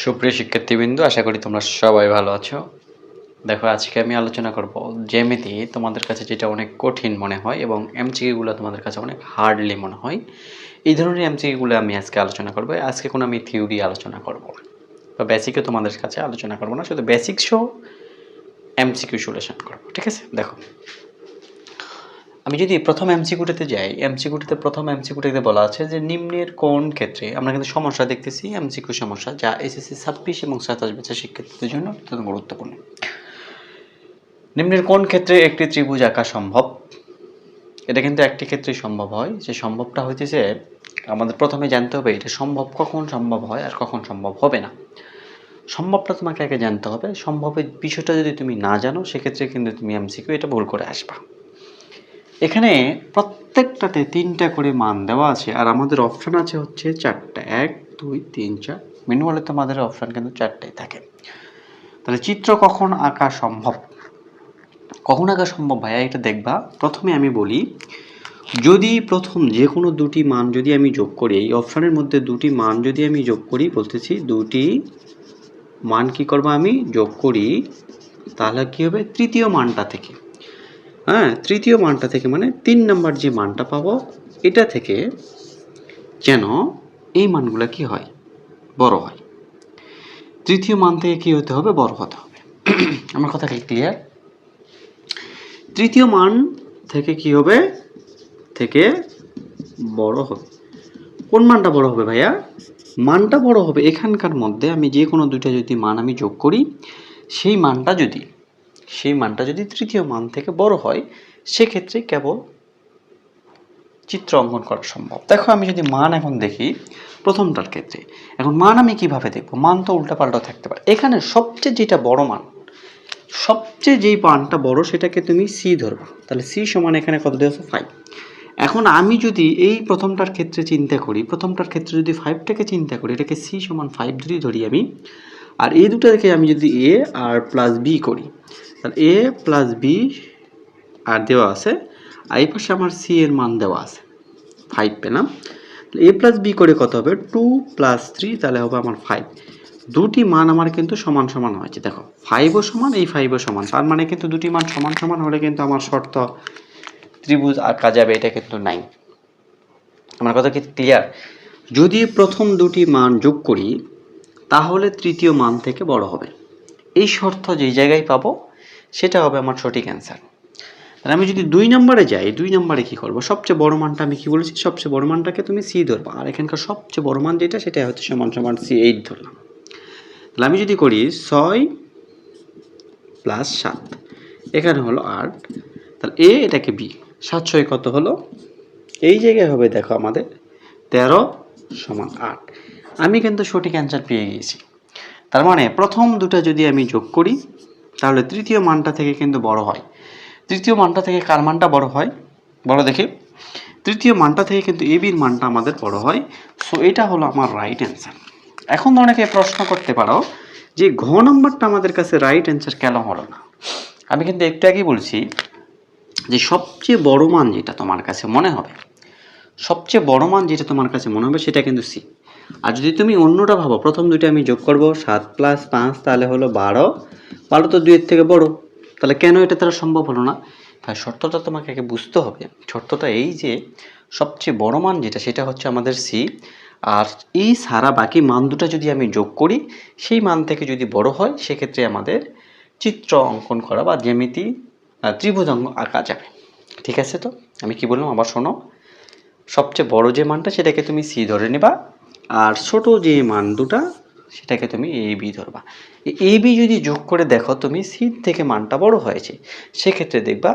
সুপ্রিয় শিক্ষার্থীবৃন্দ, আশা করি তোমরা সবাই ভালো আছো। দেখো, আজকে আমি আলোচনা করব জ্যামিতি তোমাদের কাছে যেটা অনেক কঠিন মনে হয় এবং এমসিকিউগুলো তোমাদের কাছে অনেক হার্ডলি মনে হয়। এই ধরনের এমসিকিউগুলো আমি আজকে আলোচনা করব। আজকে কোনো আমি থিওরি আলোচনা করব বা বেসিকও তোমাদের কাছে আলোচনা করব না, শুধু বেসিক শো এমসিকিউ সলিউশন করব, ঠিক আছে? দেখো। আমি যদি প্রথম এমসিকিউটাতে যাই এমসিকিউটাতে প্রথম এমসিকিউটাতে বলা আছে যে নিম্নের কোন ক্ষেত্রে আমরা কিন্তু সমস্যা দেখতেছি এমসিকিউ সমস্যা, যা এসএসসি ছাব্বিশ এবং সাতাশ ব্যাচের শিক্ষার্থীদের জন্য অত্যন্ত গুরুত্বপূর্ণ। নিম্নের কোন ক্ষেত্রে একটি ত্রিভুজ আঁকা সম্ভব। এটা কিন্তু একটি ক্ষেত্রে সম্ভব হয়। যে সম্ভবটা হইতেছে, আমাদের প্রথমে জানতে হবে এটা সম্ভব কখন সম্ভব হয় আর কখন সম্ভব হবে না। সম্ভবটা তোমাকে আগে জানতে হবে। সম্ভবের বিষয়টা যদি তুমি না জানো, সেক্ষেত্রে কিন্তু তুমি এমসিকিউ এটা ভুল করে আসবা। এখানে প্রত্যেকটাতে তিনটা করে মান দেওয়া আছে, আর আমাদের অপশান আছে হচ্ছে চারটা। এক, দুই, তিন, চার। মিনিমালে তোমাদের অপশান কিন্তু চারটাই থাকে। তাহলে চিত্র কখন আঁকা সম্ভব? কখন আঁকা সম্ভব ভাইয়া? এটা দেখবা। প্রথমে আমি বলি, যদি প্রথম যে কোনো দুটি মান যদি আমি যোগ করি, এই অপশানের মধ্যে দুটি মান যদি আমি যোগ করি, বলতেছি দুটি মান কি করব আমি? যোগ করি, তাহলে কি হবে? তৃতীয় মানটা থেকে। হ্যাঁ তৃতীয় মানটা থেকে মানে তিন নাম্বার যে মানটা পাবো, এটা থেকে যেন এই মানগুলো কি হয়? বড় হয়। তৃতীয় মান থেকে কি হতে হবে? বড় হতে হবে। আমার কথা কি ক্লিয়ার তৃতীয় মান থেকে কি হবে? থেকে বড় হবে। কোন মানটা বড় হবে ভাইয়া? মানটা বড় হবে এখানকার মধ্যে আমি যে কোনো দুইটা যদি মান আমি যোগ করি, সেই মানটা যদি সেই মানটা যদি তৃতীয় মান থেকে বড় হয়, সেক্ষেত্রে কেবল চিত্র অঙ্কন করা সম্ভব। দেখো, আমি যদি মান এখন দেখি, প্রথমটার ক্ষেত্রে। এখন মান আমি কীভাবে দেখব? মান তো উল্টাপাল্টা থাকতে পারে। এখানে সবচেয়ে যেটা বড় মান, সবচেয়ে যেই মানটা বড়, সেটাকে তুমি সি ধরবা। তাহলে সি সমান এখানে কত দেওয়া ফাইভ এখন আমি যদি এই প্রথমটার ক্ষেত্রে চিন্তা করি, প্রথমটার ক্ষেত্রে যদি ফাইভটাকে চিন্তা করি, এটাকে সি সমান ফাইভ যদি ধরি আমি, আর এই দুটাকে আমি যদি এ আর প্লাস বি করি তাহলে এ প্লাস বি আর দেওয়া আছে, আর এই পাশে আমার সি এর মান দেওয়া আছে ফাইভ পেলাম। এ প্লাস বি করে কত হবে? টু প্লাস থ্রি তাহলে হবে আমার ফাইভ দুটি মান আমার কিন্তু সমান সমান হয়েছে, দেখো ফাইভও সমান, এই ফাইভও সমান, তার মানে কিন্তু দুটি মান সমান সমান হলে কিন্তু আমার শর্ত ত্রিভুজ আঁকা যাবে এটা কিন্তু নাই। আমার কথা কি ক্লিয়ার যদি প্রথম দুটি মান যোগ করি, তাহলে তৃতীয় মান থেকে বড় হবে। এই শর্ত যেই জায়গায় পাবো সেটা হবে আমার সঠিক অ্যান্সার তাহলে আমি যদি দুই নম্বরে যাই, দুই নম্বরে কি করব? সবচেয়ে বড় মানটা আমি কি বলেছি? সবচেয়ে বড় মানটাকে তুমি সি ধরবা। আর এখানকার সবচেয়ে বড় মান যেটা সেটা হচ্ছে সমান সমান সি এইট ধরলাম। তাহলে আমি যদি করি ছয় প্লাস সাত, এখানে হলো আট। তাহলে এ এটাকে বি সাত ছয় কত হলো? এই জায়গায় হবে দেখো আমাদের তেরো সমান আট। আমি কিন্তু সঠিক অ্যান্সার পেয়ে গিয়েছি তার মানে প্রথম দুটো যদি আমি যোগ করি তাহলে তৃতীয় মানটা থেকে কিন্তু বড় হয়। তৃতীয় মানটা থেকে কার মানটা বড় হয়? বড় দেখি। তৃতীয় মানটা থেকে কিন্তু এ বির মানটা আমাদের বড় হয়। সো এটা হলো আমার রাইট অ্যান্সার এখন অনেকে প্রশ্ন করতে পারো যে ঘ নম্বরটা আমাদের কাছে রাইট অ্যান্সার কেন হলো না? আমি কিন্তু একটু আগেই বলছি যে সবচেয়ে বড় মান যেটা তোমার কাছে মনে হবে, সবচেয়ে বড় মান যেটা তোমার কাছে মনে হবে সেটা কিন্তু সি আর যদি তুমি অন্যটা ভাবো প্রথম দুইটা আমি যোগ করব সাত প্লাস পাঁচ তাহলে হলো বারো। বারো তো দুইয়ের থেকে বড়। তাহলে কেন এটা তারা সম্ভব হলো না? ভাই শর্তটা তোমাকে আগে বুঝতে হবে। শর্তটা এই যে সবচেয়ে বড় মান যেটা সেটা হচ্ছে আমাদের সি আর এই সারা বাকি মান দুটো যদি আমি যোগ করি সেই মান থেকে যদি বড় হয় সেক্ষেত্রে আমাদের চিত্র অঙ্কন করা বা জ্যামিতি আহ, ত্রিভুজ অঙ্ক আঁকা যাবে। ঠিক আছে তো? আমি কি বললাম? আবার শোনো। সবচেয়ে বড় যে মানটা সেটাকে তুমি সি ধরে নেবা। আর ছোট যে মান দুটা, সেটাকে তুমি এ বি ধরবা। এ বি যদি যোগ করে দেখো তুমি সি থেকে মানটা বড় হয়েছে, সেক্ষেত্রে দেখবা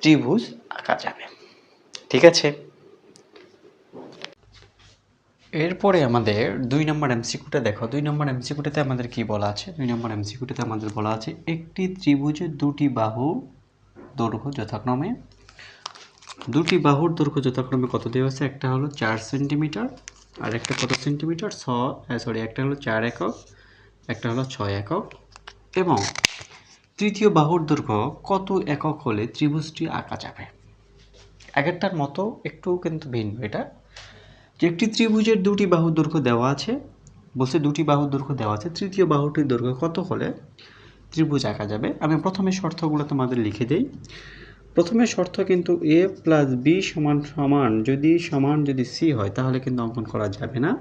ত্রিভুজ আঁকা যাবে। ঠিক আছে? এরপরে আমাদের দুই নম্বর এমসিকিউটা দেখো। দুই নম্বর এমসিকিউটাতে আমাদের কি বলা আছে? দুই নম্বর এমসিকিউটাতে আমাদের বলা আছে, একটি ত্রিভুজের দুটি বাহু দৈর্ঘ্য যথাক্রমে। দুটি বাহুর দৈর্ঘ্য যথাক্রমে কত দেওয়া আছে? একটা হলো চার সেন্টিমিটার আর একটা কত সেন্টিমিটার? ছ সরি একটা হলো চার একক, একটা হলো ছয় একক। এবং তৃতীয় বাহুর দৈর্ঘ্য কত একক হলে ত্রিভুজটি আঁকা যাবে? আগেরটার মতো একটু কিন্তু ভিন্ন এটা। যে একটি ত্রিভুজের দুটি বাহুর দৈর্ঘ্য দেওয়া আছে, বলছে দুটি বাহুর দৈর্ঘ্য দেওয়া আছে, তৃতীয় বাহুটির দৈর্ঘ্য কত হলে ত্রিভুজ আঁকা যাবে? আমি প্রথমে শর্তগুলো তোমাদের লিখে দেই। প্রথমে শর্ত কিন্তু এ প্লাস বি সমান সমান, যদি সমান যদি সি হয়, তাহলে কিন্তু অঙ্কন করা যাবে না।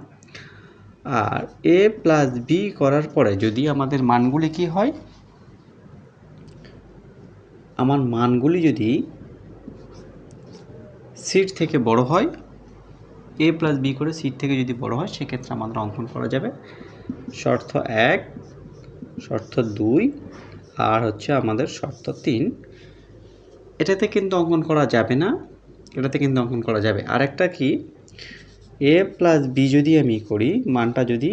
আর এ প্লাস বি করার পরে যদি আমাদের মানগুলি কি হয়? আমার মানগুলি যদি সিট থেকে বড় হয় এ প্লাস বি করে সিট থেকে যদি বড় হয়, সেক্ষেত্রে আমাদের অঙ্কন করা যাবে। শর্ত এক, শর্ত দুই, আর হচ্ছে আমাদের শর্ত তিন। এটাতে কিন্তু অঙ্কন করা যাবে না, এটাতে কিন্তু অঙ্কন করা যাবে। আরেকটা কি? এ প্লাস বি যদি আমি করি, মানটা যদি,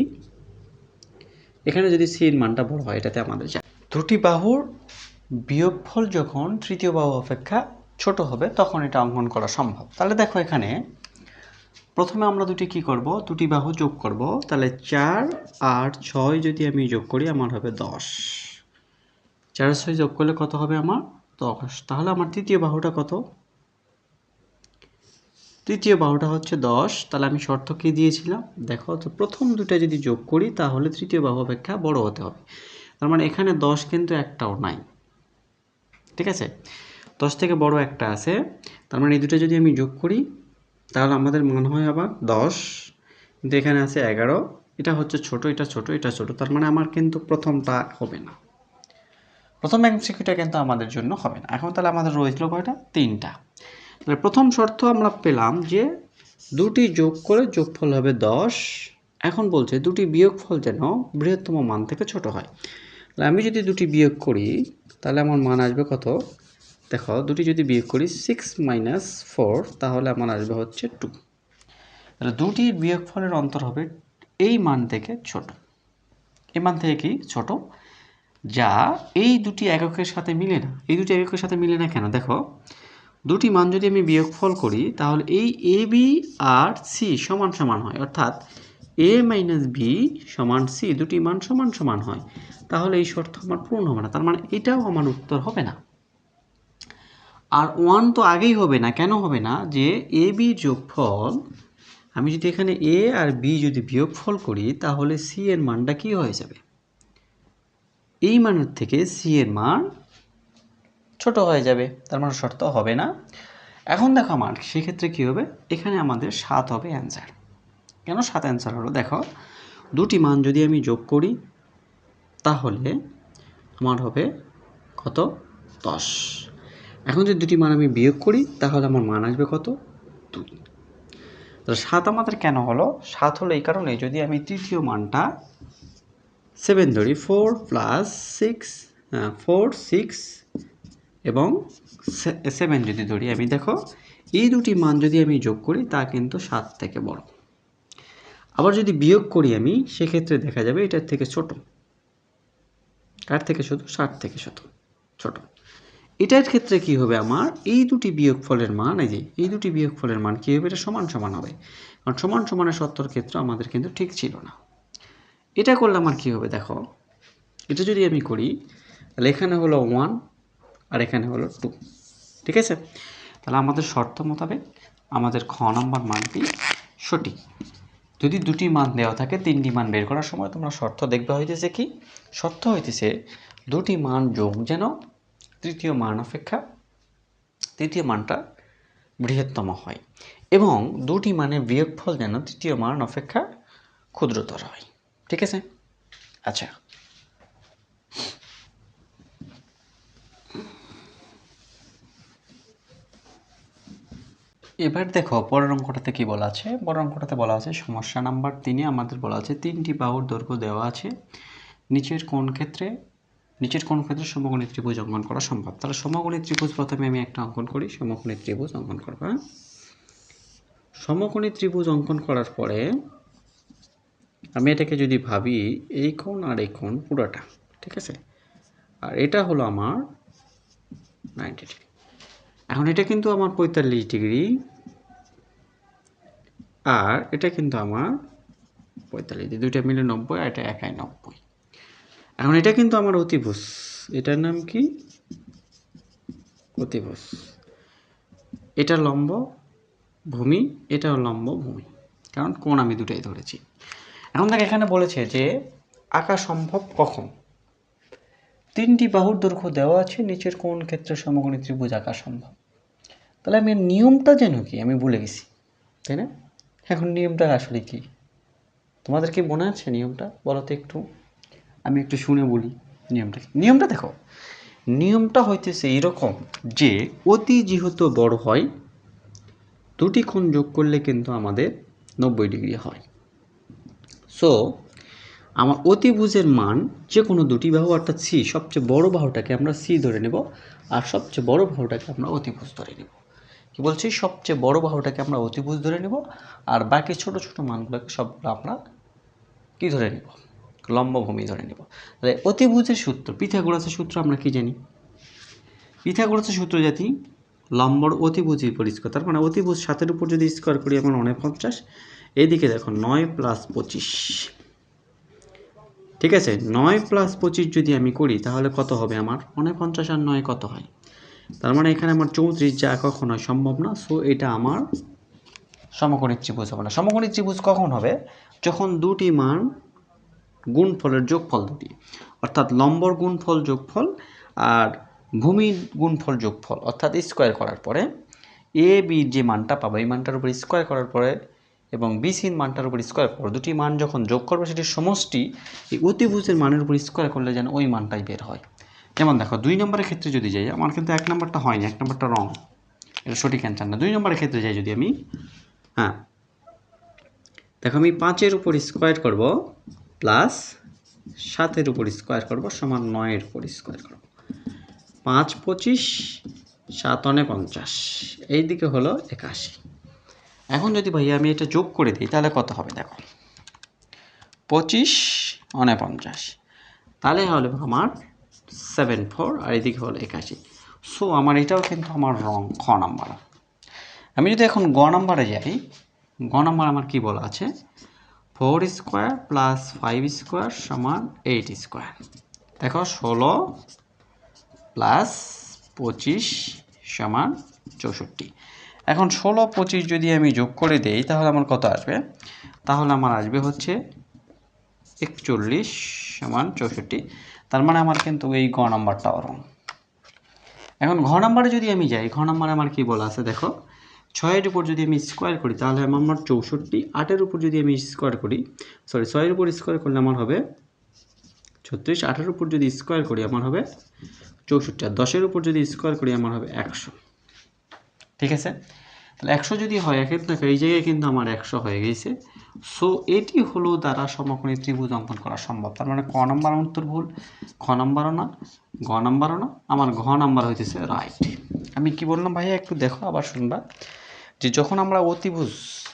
এখানে যদি সির মানটা বড় হয়, এটাতে আমাদের যাবে ত্রুটি বাহুর বিয়োগফল যখন তৃতীয় বাহু অপেক্ষা ছোট হবে, তখন এটা অঙ্কন করা সম্ভব। তাহলে দেখো এখানে, প্রথমে আমরা দুটি কি করব? দুটি বাহু যোগ করব। তাহলে চার আর ছয় যদি আমি যোগ করি, আমার হবে দশ। চার আর ছয় যোগ করলে কত হবে আমার? দশ। তাহলে আমার তৃতীয় বাহুটা কত? তৃতীয় বাহুটা হচ্ছে দশ। তাহলে আমি শর্ত কি দিয়েছিলাম? দেখো, তো প্রথম দুটা যদি যোগ করি, তাহলে তৃতীয় বাহু অপেক্ষা বড় হতে হবে। তার মানে এখানে দশ কিন্তু একটাও নাই। ঠিক আছে? দশ থেকে বড় একটা আছে। তার মানে এই দুটো যদি আমি যোগ করি, তাহলে আমাদের মান হয় আবার দশ। কিন্তু এখানে আছে এগারো। এটা হচ্ছে ছোট, এটা ছোট এটা ছোট। তার মানে আমার কিন্তু প্রথমটা হবে না। প্রথম এমসিকিউটা কিন্তু আমাদের জন্য হবে না। এখন তাহলে আমাদের রয়েছিল কয়টা? তিনটা। তাহলে প্রথম শর্ত আমরা পেলাম যে দুটি যোগ করে যোগফল হবে দশ। এখন বলছে দুটি বিয়োগফল যেন বৃহত্তম মান থেকে ছোট হয়। তাহলে আমি যদি দুটি বিয়োগ করি, তাহলে আমার মান আসবে কত? দেখো, দুটি যদি বিয়োগ করি সিক্স মাইনাস ফোর তাহলে আমার আসবে হচ্ছে টু তাহলে দুটি বিয়োগফলের অন্তর হবে এই মান থেকে ছোট। এই মান থেকে কি? ছোট। যা এই দুটি এককের সাথে মিলে না। এই দুটি এককের সাথে মিলে না কেন? দেখো, দুটি মান যদি আমি বিয়োগফল করি, তাহলে এই এ বি আর সি সমান সমান হয়। অর্থাৎ এ মাইনাস বি সমান সি দুটি মান সমান সমান হয়। তাহলে এই শর্ত আমার পূর্ণ হবে না। তার মানে এটাও আমার উত্তর হবে না। আর ওয়ান তো আগেই হবে না। কেন হবে না? যে এ বি যোগফল, আমি যদি এখানে এ আর বি যদি বিয়োগফল করি, তাহলে সি এর মানটা কি হয়ে যাবে? এই মানের থেকে সি এর মান ছোট হয়ে যাবে। তার মানে শর্ত হবে না। এখন দেখো আমার, সেক্ষেত্রে কী হবে? এখানে আমাদের সাত হবে অ্যান্সার কেন সাত অ্যান্সার হলো? দেখো, দুটি মান যদি আমি যোগ করি, তাহলে আমার হবে কত? দশ। এখন যদি দুটি মান আমি বিয়োগ করি, তাহলে আমার মান আসবে কত? দুই। তো সাত আমাদের কেন হলো? সাত হলো এই কারণে যদি আমি তৃতীয় মানটা সেভেন ধরি four plus six four, six এবং সেভেন যদি ধরি, আমি দেখো এই দুটি মান যদি আমি যোগ করি, তা কিন্তু সাত থেকে বড়। আবার যদি বিয়োগ করি আমি, সেক্ষেত্রে দেখা যাবে এটার থেকে ছোট। কার থেকে ছোট? ষাট থেকে ছোট ছোট। এটার ক্ষেত্রে কি হবে আমার? এই দুটি বিয়োগফলের মান, এই যে, এই দুটি বিয়োগফলের মান কী হবে? এটা সমান সমান হবে। কারণ সমান সমানের সত্তর ক্ষেত্র আমাদের কিন্তু ঠিক ছিল না। এটা করলে আমার কি হবে দেখো? এটা যদি আমি করি, তাহলে এখানে হলো ওয়ান আর এখানে হলো টু ঠিক আছে? তাহলে আমাদের শর্ত মোতাবেক আমাদের খ নম্বর মানটি সঠিক। যদি দুটি মান দেওয়া থাকে, তিনটি মান বের করার সময় তোমরা শর্ত দেখবে হইতেছে কি? শর্ত হইতেছে দুটি মান যোগ যেন তৃতীয় মান অপেক্ষা তৃতীয় মানটা বৃহত্তম হয় এবং দুটি মানের বিয়োগফল যেন তৃতীয় মান অপেক্ষা ক্ষুদ্রতর হয়। ঠিক আছে? আচ্ছা। এবার দেখো, পরের অঙ্কটাতে কি বলা আছে? পরের অঙ্কটাতে বলা আছে, সমস্যা নাম্বার তিনে আমাদের বলা আছে, তিনটি বাহুর দৈর্ঘ্য দেওয়া আছে, নিচের কোন ক্ষেত্রে, নিচের কোন ক্ষেত্রে সমকোণী ত্রিভুজ অঙ্কন করা সম্ভব? তাহলে সমকোণী ত্রিভুজ প্রথমে আমি একটা অঙ্কন করি, সমকোণী ত্রিভুজ অঙ্কন করব হ্যাঁ? সমকোণী ত্রিভুজ অঙ্কন করার পরে আমি এটাকে যদি ভাবি, এই কোণ আর এই কোণ পুরোটা, ঠিক আছে? আর এটা হলো আমার নাইনটি ডিগ্রি এখন এটা কিন্তু আমার পঁয়তাল্লিশ ডিগ্রি আর এটা কিন্তু আমার পঁয়তাল্লিশ ডিগ্রি দুইটা মিলে নব্বই, আর এটা একাই নব্বই। এখন এটা কিন্তু আমার অতিভুজ। এটার নাম কি? অতিভুজ। এটা লম্ব ভূমি, এটাও লম্ব ভূমি। কারণ কোণ আমি দুটাই ধরেছি। এখন দেখ, এখানে বলেছে যে আঁকা সম্ভব কখন? তিনটি বাহুর দৈর্ঘ্য দেওয়া আছে, নিচের কোন ক্ষেত্রে সমকোণী ত্রিভুজ আঁকা সম্ভব? তাহলে আমি নিয়মটা যেন কি? আমি ভুলে গেছি, তাই না? এখন নিয়মটা আসলে কি? তোমাদের কি মনে আছে নিয়মটা? বলো তো একটু। আমি একটু শুনে বলি নিয়মটা কি? নিয়মটা দেখো, নিয়মটা হইতেছে এরকম যে অতি যেহেতু বড় হয়, দুটি কোণ যোগ করলে কিন্তু আমাদের নব্বই ডিগ্রি হয়। সো আমার অতিভুজের মান যে কোনো দুটি বাহু, অর্থাৎ সি সবচেয়ে বড় বাহুটাকে আমরা সি ধরে নেব, আর সবচেয়ে বড় বাহুটাকে আমরা অতিভুজ ধরে নেব। কি বলছি? সবচেয়ে বড় বাহুটাকে আমরা অতিভুজ ধরে নেব, আর বাকি ছোট ছোট মানগুলোকে সবগুলো আমরা কি ধরে নেব? লম্বভূমি ধরে নেব। তাহলে অতিভুজের সূত্র, পিথাগোরাসের সূত্র আমরা কি জানি? পিথাগোরাসের সূত্র জাতি লম্বর অতিভুজের উপর স্কোয়ার। তার মানে অতিভুজ সাতের উপর যদি স্কোয়ার করি, আমরা নয় পঞ্চাশ। এইদিকে দেখো নয় প্লাস পঁচিশ। ঠিক আছে? নয় প্লাস পঁচিশ যদি আমি করি, তাহলে কত হবে আমার? নয় পঞ্চাশ আর নয় কত হয়? তার মানে এখানে আমার চৌত্রিশ যা কখনোই সম্ভব না সো এটা আমার সমকোণী ত্রিভুজ হবে না। সমকোণী ত্রিভুজ কখন হবে? যখন দুটি মান গুণফলের যোগফল দুটি, অর্থাৎ লম্বর গুণফল যোগফল আর ভূমি গুণফল যোগফল, অর্থাৎ স্কোয়ার করার পরে এ বি যে মানটা পাবো, এই মানটার উপর স্কোয়ার করার পরে এবং বি সির মানটার উপর স্কোয়ার করব দুটি মান যখন যোগ করবে, সেটির সমষ্টি এই অতিভুজের মানের উপর স্কোয়ার করলে যেন ওই মানটাই বের হয়। যেমন দেখো, দুই নম্বরের ক্ষেত্রে যদি যাই, আমার কিন্তু এক নম্বরটা হয়নি, এক নম্বরটা রং এটা সঠিক অ্যান্সার না। দুই নম্বরের ক্ষেত্রে যাই যদি আমি হ্যাঁ দেখো আমি পাঁচের উপর স্কোয়ার করব প্লাস সাতের উপর স্কোয়ার করব সমান নয়ের উপর স্কোয়ার করব। পাঁচ পঁচিশ, সাত অনে পঞ্চাশ। এই দিকে হলো একাশি। এখন যদি ভাইয়া আমি এটা যোগ করে দিই, তাহলে কত হবে দেখো? পঁচিশ অনে পঞ্চাশ তাহলে হলো আমার সেভেন ফোর আর এদিকে হলো একাশি। সো আমার এটাও কিন্তু আমার রং খ নাম্বার আমি যদি এখন গ নাম্বারে যাই, গ নাম্বার আমার কি বলা আছে? Four square plus five square সমান এইট স্কোয়ার দেখো, ষোলো প্লাস পঁচিশ সমান চৌষট্টি। এখন ষোলো পঁচিশ যদি আমি যোগ করে দেই, তাহলে আমার কত আসবে? তাহলে আমার আসবে হচ্ছে একচল্লিশ সমান চৌষট্টি। তার মানে আমার কিন্তু এই গ নাম্বারটাও রং এখন ঘ নাম্বারে যদি আমি যাই, ঘ নাম্বারে আমার কি বলা আছে দেখো? ছয়ের উপর যদি আমি স্কোয়ার করি, তাহলে আমার চৌষট্টি, আটের উপর যদি আমি স্কোয়ার করি সরি ছয়ের উপর স্কোয়ার করলে আমার হবে ছত্রিশ, আটের উপর যদি স্কোয়ার করি, আমার হবে চৌষট্টি, আর দশের উপর যদি স্কোয়ার করি, আমার হবে একশো। ঠিক আছে? তাহলে একশো যদি হয় একের এই জায়গায় কিন্তু আমার একশো হয়ে গেছে। সো এটি হলো দ্বারা সমকোণী ত্রিভুজ অঙ্কন করা সম্ভব। তার মানে ক নম্বর উত্তর ভুল, খ নম্বরও না, গ নম্বরও না, আমার ঘ নাম্বার হইতেছে রাইট আমি কি বললাম ভাইয়া, একটু দেখো, আবার শুনবা। যে যখন আমরা অতিভুজ,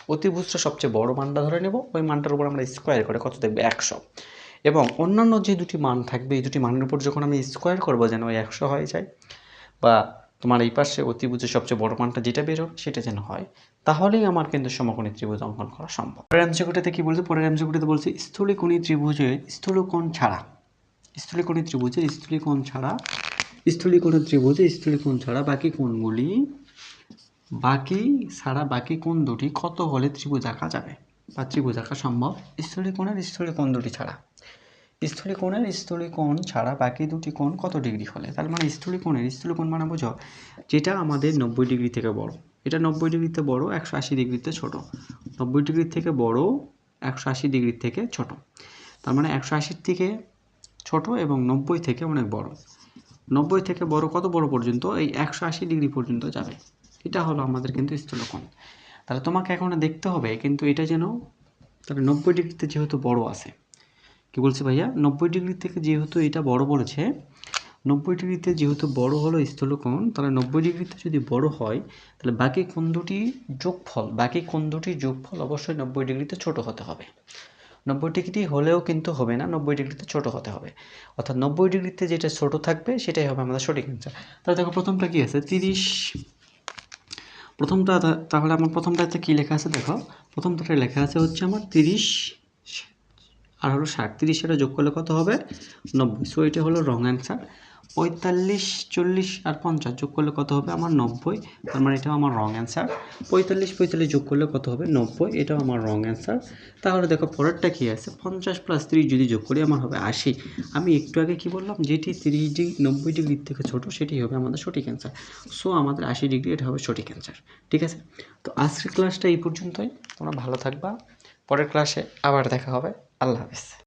অতিভুজটা সবচেয়ে বড় মানটা ধরে নেব, ওই মানটার উপর আমরা স্কোয়ার করে কত দেখবে? একশো। এবং অন্যান্য যে দুটি মান থাকবে, এই দুটি মানের উপর যখন আমি স্কোয়ার করব, যেন ওই একশো হয়ে যায়, বা তোমার এই পাশে অতিভুজের সবচেয়ে বড় মানটা যেটা বের সেটা যেন হয়, তাহলেই আমার কিন্তু সমকোণী ত্রিভুজ অঙ্কন করা সম্ভব। পরের এমসিকিউটিতে কি বলছে? পরের এমসিকিউটিতে বলছে স্থূলিকোণী ত্রিভুজের স্থূলকোণ ছাড়া। স্থূলিকোণী ত্রিভুজের স্থূলিকোণ ছাড়া, স্থূলিকোণ ত্রিভুজে স্থূলিকোণ ছাড়া বাকি কোণগুলি, বাকি ছাড়া বাকি কোণ দুটি কত হলে ত্রিভুজ আঁকা যাবে? বা ত্রিভুজ আঁকা সম্ভব? স্থূলিকোণের স্থূলিকোণ দুটি ছাড়া। স্থূলিকোণের স্থূলিকোণ ছাড়া বাকি দুটি কোণ কত ডিগ্রি হলে? তার মানে স্থূলিকোণের স্থূলিকোণ মানে বোঝো, যেটা আমাদের নব্বই ডিগ্রি থেকে বড়। এটা নব্বই ডিগ্রিতে বড়, একশো আশি ডিগ্রিতে ছোট। নব্বই ডিগ্রি থেকে বড়, একশো আশি ডিগ্রির থেকে ছোট। তার মানে একশো আশির থেকে ছোট এবং নব্বই থেকে অনেক বড়। নব্বই থেকে বড় কত বড় পর্যন্ত? এই একশো আশি ডিগ্রি পর্যন্ত যাবে। এটা হলো আমাদের কিন্তু স্থূলকোণ। তাহলে তোমাকে এখন দেখতে হবে, কিন্তু এটা যেন তাহলে নব্বই ডিগ্রিতে যেহেতু বড় আছে কি বলছে ভাইয়া? নব্বই ডিগ্রি থেকে যেহেতু এটা বড় বলেছে নব্বই ডিগ্রিতে যেহেতু বড় হলো স্থূলকোণ, তাহলে নব্বই ডিগ্রিতে যদি বড় হয়, তাহলে বাকি কোণ দুটি যোগফল, বাকি কোণ দুটি যোগফল অবশ্যই নব্বই ডিগ্রিতে ছোট হতে হবে। নব্বই ডিগ্রি হলেও কিন্তু হবে না, নব্বই ডিগ্রিতে ছোট হতে হবে। অর্থাৎ নব্বই ডিগ্রিতে যেটা ছোট থাকবে, সেটাই হবে আমাদের সঠিক অ্যান্সার তাহলে দেখো প্রথমটা কি আছে? তিরিশ। প্রথমটা, তাহলে আমার প্রথমটাতে কী লেখা আছে দেখো? প্রথমটাতে লেখা আছে হচ্ছে আমার তিরিশ। আর হলো ষাট তিরিশ এটা যোগ করলে কত হবে? নব্বই। সো এটা হলো রং অ্যান্সার পঁয়তাল্লিশ, চল্লিশ আর পঞ্চাশ যোগ করলে কত হবে? আমার নব্বই। তার মানে এটাও আমার রং অ্যান্সার পঁয়তাল্লিশ পঁয়তাল্লিশ যোগ করলে কত হবে? নব্বই। এটাও আমার রং অ্যান্সার তাহলে দেখো, পরেরটা কী আছে? পঞ্চাশ প্লাস ত্রিশ যদি যোগ করি, আমার হবে আশি। আমি একটু আগে কি বললাম? যেটি তিরিশ ডিগ্রি, নব্বই ডিগ্রির থেকে ছোট, সেটি হবে আমাদের সঠিক অ্যান্সার সো আমাদের আশি ডিগ্রি, এটা হবে সঠিক অ্যান্সার ঠিক আছে? তো আজকের ক্লাসটা এই পর্যন্তই। তোমরা ভালো থাকবা। পরের ক্লাসে আবার দেখা হবে। আল্লাহ হাফিজ।